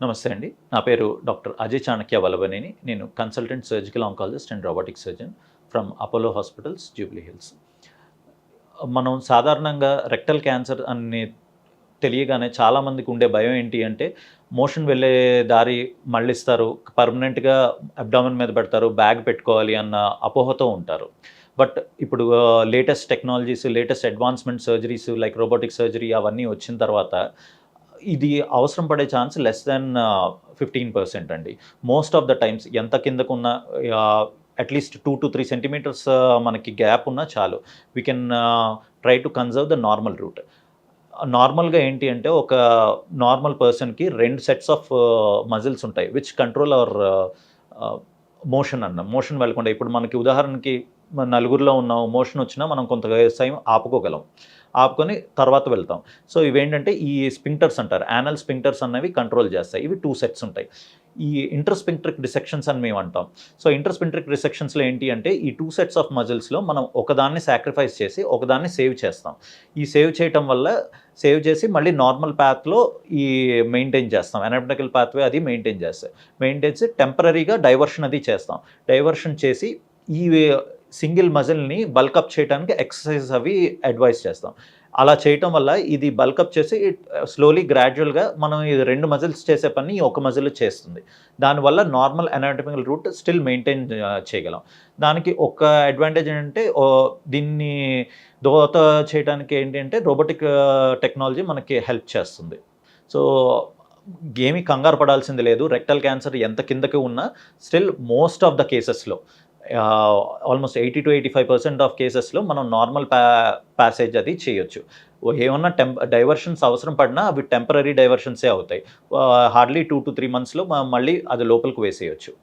నమస్తే అండి. నా పేరు డాక్టర్ అజయ్ చాణక్య వలబనేని నేను consultant surgical oncologist and robotic surgeon from Apollo hospitals Jubilee Hills. మనం సాధారణంగా రెక్టల్ క్యాన్సర్ అని తెలియగానే చాలామందికి ఉండే భయం ఏంటి అంటే మోషన్ వెళ్ళే దారి మళ్ళిస్తారు పర్మనెంట్గా అబ్డామిన్ మీద పెడతారు బ్యాగ్ పెట్టుకోవాలి అన్న అపోహతో ఉంటారు. బట్ ఇప్పుడు latest technologies latest advancement surgeries like robotic surgery అవన్నీ వచ్చిన తర్వాత ఇది అవసరం పడే chance less than fifteen percent అండి. మోస్ట్ ఆఫ్ ద టైమ్స్ ఎంత కిందకున్న at least two to three centimeters మనకి గ్యాప్ ఉన్నా చాలు. We can try to conserve the normal route నార్మల్గా ఏంటి అంటే ఒక నార్మల్ పర్సన్కి రెండు సెట్స్ ఆఫ్ మజిల్స్ ఉంటాయి విచ్ కంట్రోల్ అవర్ మోషన్ అన్న. మోషన్ వెళ్ళకుండా ఇప్పుడు మనకి ఉదాహరణకి మన నలుగురిలో ఉన్న మోషన్ వచ్చినా మనం కొంత వ్యవసాయం ఆపుకోగలం. ఆపుకొని తర్వాత వెళ్తాం. సో ఇవేంటంటే ఈ స్పింక్టర్స్ అంటారు. యానల్ స్పింక్టర్స్ అనేవి కంట్రోల్ చేస్తాయి. ఇవి టూ సెట్స్ ఉంటాయి. ఈ ఇంటర్స్పింట్రిక్ డిసెక్షన్స్ అని మేము అంటాం. సో ఇంటర్స్పింట్రిక్ డిసెక్షన్స్లో ఏంటి అంటే ఈ టూ సెట్స్ ఆఫ్ మజిల్స్లో మనం ఒకదాన్ని సాక్రిఫైస్ చేసి ఒకదాన్ని సేవ్ చేస్తాం. ఈ సేవ్ చేయటం వల్ల సేవ్ చేసి మళ్ళీ నార్మల్ ప్యాత్లో ఈ మెయింటైన్ చేస్తాం. ఎనర్టికల్ పాత్వే అది మెయింటైన్ చేస్తాం మెయింటైన్ చేసి టెంపరీగా డైవర్షన్ అది చేస్తాం. డైవర్షన్ చేసి ఈ సింగిల్ మజిల్ని బల్కప్ చేయడానికి ఎక్సర్సైజ్ అవి అడ్వైస్ చేస్తాం. అలా చేయటం వల్ల ఇది బల్కప్ చేసి స్లోలీ గ్రాడ్యువల్గా మనం ఇది రెండు మజిల్స్ చేసే పని ఒక మజిల్ చేస్తుంది. దానివల్ల normal anatomical route still maintain చేయగలం. దానికి ఒక అడ్వాంటేజ్ ఏంటంటే దీన్ని దోత చేయడానికి ఏంటంటే రోబోటిక్ టెక్నాలజీ మనకి హెల్ప్ చేస్తుంది. సో ఏమీ కంగారు పడాల్సింది లేదు. రెక్టల్ క్యాన్సర్ ఎంత కిందకి ఉన్నా స్టిల్ మోస్ట్ ఆఫ్ ద కేసెస్లో. Almost eighty to eighty five percent of కేసెస్లో మనం నార్మల్ ప్యా ప్యాసేజ్ అది చేయొచ్చు. ఏమన్నా టెం డైవర్షన్స్ అవసరం పడినా అవి టెంపరీ డైవర్షన్సే అవుతాయి. హార్డ్లీ టూ టు త్రీ మంత్స్లో మళ్ళీ అది లోపలికి వేసేయచ్చు.